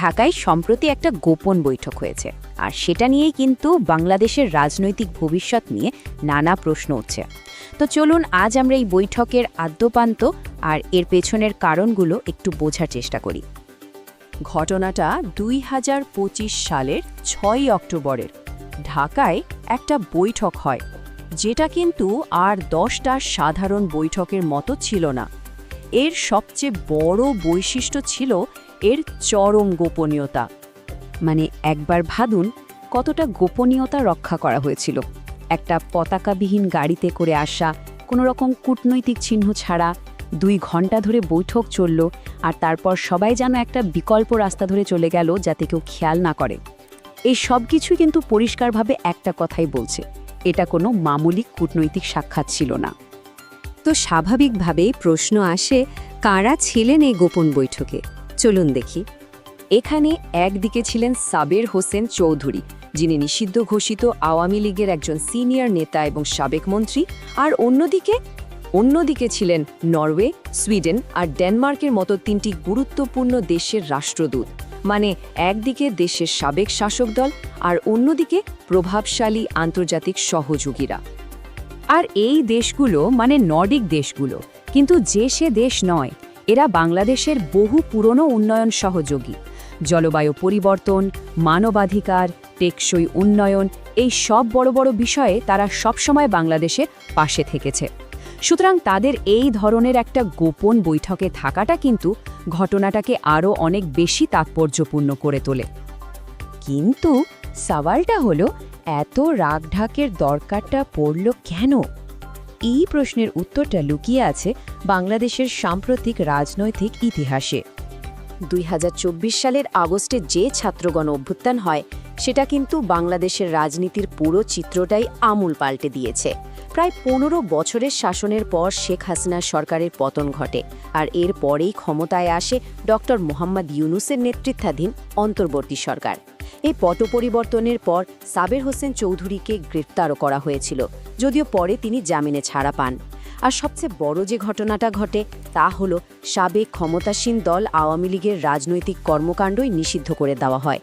ঢাকায় সম্প্রতি একটা গোপন বৈঠক হয়েছে। আর সেটা নিয়েই কিন্তু বাংলাদেশের রাজনৈতিক ভবিষ্যৎ নিয়ে নানা প্রশ্ন উঠছে। তো চলুন আজ আমরা এই বৈঠকের আদ্যপান্ত আর এর পেছনের কারণগুলো একটু বোঝার চেষ্টা করি। ঘটনাটা দুই হাজার পঁচিশ সালের ছয়ই অক্টোবরের। ঢাকায় একটা বৈঠক হয়, যেটা কিন্তু আর দশটা সাধারণ বৈঠকের মতো ছিল না। এর সবচেয়ে বড় বৈশিষ্ট্য ছিল এর চরম গোপনীয়তা। মানে একবার ভাবুন কতটা গোপনীয়তা রক্ষা করা হয়েছিল। একটা পতাকাবিহীন গাড়িতে করে আসা, কোনো রকম কূটনৈতিক চিহ্ন ছাড়া দুই ঘণ্টা ধরে বৈঠক চলল আর তারপর সবাই যেন একটা বিকল্প রাস্তা ধরে চলে গেল যাতে কেউ খেয়াল না করে। এই সব কিছুই কিন্তু পরিষ্কারভাবে একটা কথাই বলছে, এটা কোনো মামুলি কূটনৈতিক সাক্ষাৎ ছিল না। তো স্বাভাবিকভাবেই প্রশ্ন আসে, কারা ছিলেন এই গোপন বৈঠকে? চলুন দেখি। এখানে একদিকে ছিলেন সাবের হোসেন চৌধুরী, যিনি নিষিদ্ধ ঘোষিত আওয়ামী লীগের একজন সিনিয়র নেতা এবং সাবেক মন্ত্রী, আর অন্যদিকে অন্যদিকে ছিলেন নরওয়ে, সুইডেন আর ডেনমার্কের মতো তিনটি গুরুত্বপূর্ণ দেশের রাষ্ট্রদূত। মানে একদিকে দেশের সাবেক শাসক দল আর অন্যদিকে প্রভাবশালী আন্তর্জাতিক সহযোগীরা। আর এই দেশগুলো মানে নর্ডিক দেশগুলো, কিন্তু যে সে দেশ নয় এরা বাংলাদেশের বহু পুরনো উন্নয়ন সহযোগী। জলবায়ু পরিবর্তন, মানবাধিকার, টেকসই উন্নয়ন, এই সব বড় বড় বিষয়ে তারা সবসময় বাংলাদেশের পাশে থেকেছে। সুতরাং তাদের এই ধরনের একটা গোপন বৈঠকে থাকাটা কিন্তু ঘটনাটাকে আরও অনেক বেশি তাৎপর্যপূর্ণ করে তোলে। কিন্তু সওয়ালটা হলো, এত রাগঢাকের দরকারটা পড়ল কেন? এই প্রশ্নের উত্তরটা লুকিয়ে আছে বাংলাদেশের সাম্প্রতিক রাজনৈতিক ইতিহাসে। দুই হাজার চব্বিশ সালের আগস্টে যে ছাত্রগণ অভ্যুত্থান হয়, সেটা কিন্তু বাংলাদেশের রাজনীতির পুরো চিত্রটাই আমূল পাল্টে দিয়েছে। প্রায় পনেরো বছরের শাসনের পর শেখ হাসিনার সরকারের পতন ঘটে, আর এর পরেই ক্ষমতায় আসে ডক্টর মোহাম্মদ ইউনুসের নেতৃত্বাধীন অন্তর্বর্তী সরকার। এই পট পরিবর্তনের পর সাবের হোসেন চৌধুরীকে গ্রেপ্তারও করা হয়েছিল, যদিও পরে তিনি জামিনে ছাড়া পান। আর সবচেয়ে বড় যে ঘটনাটা ঘটে, তা হল সাবেক ক্ষমতাসীন দল আওয়ামী লীগের রাজনৈতিক কর্মকাণ্ডই নিষিদ্ধ করে দেওয়া হয়।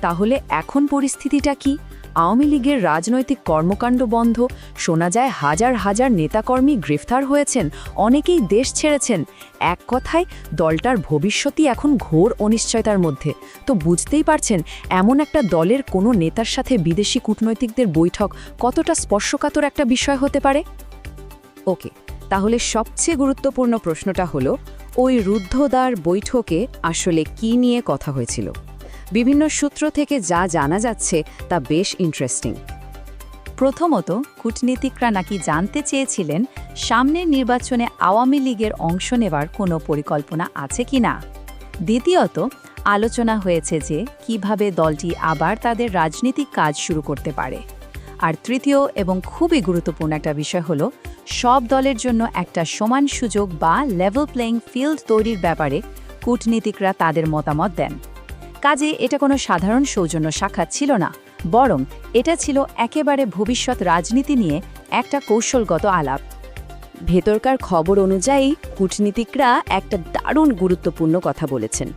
তাহলে এখন পরিস্থিতিটা কি? আওয়ামী লীগের রাজনৈতিক কর্মকাণ্ড বন্ধ। শোনা যায় হাজার হাজার নেতাকর্মী গ্রেফতার হয়েছেন, অনেকেই দেশ ছেড়েছেন। এক কথায়, দলটার ভবিষ্যতই এখন ঘোর অনিশ্চয়তার মধ্যে। তো বুঝতেই পারছেন, এমন একটা দলের কোনো নেতার সাথে বিদেশি কূটনৈতিকদের বৈঠক কতটা স্পর্শকাতর একটা বিষয় হতে পারে? ওকে, তাহলে সবচেয়ে গুরুত্বপূর্ণ প্রশ্নটা হলো, ওই রুদ্ধদ্বার বৈঠকে আসলে কি নিয়ে কথা হয়েছিল? বিভিন্ন সূত্র থেকে যা জানা যাচ্ছে তা বেশ ইন্টারেস্টিং প্রথমত, কূটনীতিকরা নাকি জানতে চেয়েছিলেন সামনের নির্বাচনে আওয়ামী লীগের অংশ নেবার কোনো পরিকল্পনা আছে কি না। দ্বিতীয়ত, আলোচনা হয়েছে যে কীভাবে দলটি আবার তাদের রাজনৈতিক কাজ শুরু করতে পারে। আর তৃতীয় এবং খুবই গুরুত্বপূর্ণ একটা বিষয় হলো, সব দলের জন্য একটা সমান সুযোগ বা লেভেল প্লেয়িং ফিল্ড তৈরির ব্যাপারে কূটনীতিকরা তাদের মতামত দেন। কাজে এটা কোনো সাধারণ সৌজন্য সাক্ষাৎ ছিল না, বরং এটা ছিল একেবারে ভবিষ্যৎ রাজনীতি নিয়ে একটা কৌশলগত আলাপ। ভেতরকার খবর অনুযায়ী, কূটনীতিকরা একটা দারুণ গুরুত্বপূর্ণ কথা বলেছেন।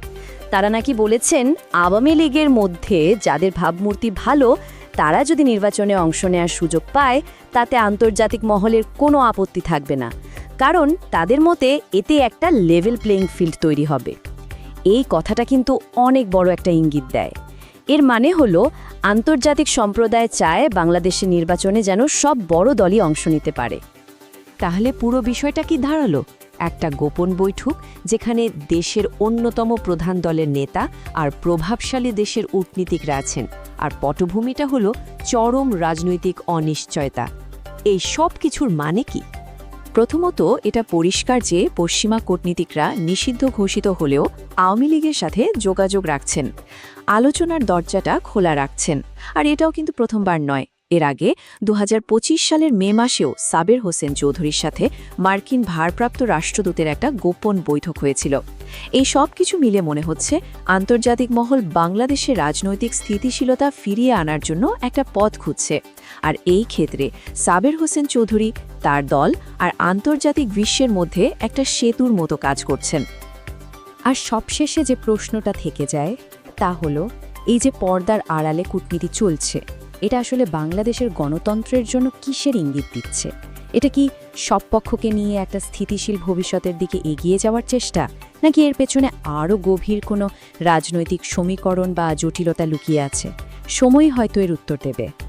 তারা নাকি বলেছেন, আওয়ামী লীগের মধ্যে যাদের ভাবমূর্তি ভালো, তারা যদি নির্বাচনে অংশ নেওয়ার সুযোগ পায়, তাতে আন্তর্জাতিক মহলের কোনো আপত্তি থাকবে না। কারণ তাদের মতে এতে একটা লেভেল প্লেইং ফিল্ড তৈরি হবে। এই কথাটা কিন্তু অনেক বড় একটা ইঙ্গিত দেয়। এর মানে হলো, আন্তর্জাতিক সম্প্রদায় চায় বাংলাদেশের নির্বাচনে যেন সব বড় দলই অংশ নিতে পারে। তাহলে পুরো বিষয়টা কি ধারালো একটা গোপন বৈঠক, যেখানে দেশের অন্যতম প্রধান দলের নেতা আর প্রভাবশালী দেশের কূটনীতিকরা আছেন। আর পটভূমিটা হলো চরম রাজনৈতিক অনিশ্চয়তা। এই সব কিছুর মানে কি? প্রথমত, এটা পরিষ্কার যে পশ্চিমা কূটনীতিকরা নিষিদ্ধ ঘোষিত হলেও আওয়ামী লীগের সাথে যোগাযোগ রাখছেন। আলোচনার দরজাটা খোলা রাখছেন। আর এটাও কিন্তু প্রথমবার নয়। এর আগে দু হাজার পঁচিশ সালের মে মাসেও সাবের হোসেন চৌধুরীর সাথে মার্কিন ভারপ্রাপ্ত রাষ্ট্রদূতের একটা গোপন বৈঠক হয়েছিল। এই সব কিছু মিলে মনে হচ্ছে আন্তর্জাতিক মহল বাংলাদেশের রাজনৈতিক স্থিতিশীলতা ফিরিয়ে আনার জন্য একটা পথ খুঁজছে। আর এই ক্ষেত্রে সাবের হোসেন চৌধুরী, তার দল আর আন্তর্জাতিক বিশ্বের মধ্যে একটা সেতুর মতো কাজ করছেন। আর সবশেষে যে প্রশ্নটা থেকে যায় তা হলো, এই যে পর্দার আড়ালে কূটনীতি চলছে, এটা আসলে বাংলাদেশের গণতন্ত্রের জন্য কিসের ইঙ্গিত দিচ্ছে? এটা কি সব পক্ষকে নিয়ে একটা স্থিতিশীল ভবিষ্যতের দিকে এগিয়ে যাওয়ার চেষ্টা? নাকি এর পেছনে আরও গভীর কোনো রাজনৈতিক সমীকরণ বা জটিলতা লুকিয়ে আছে? সময় হয়তো এর উত্তর দেবে।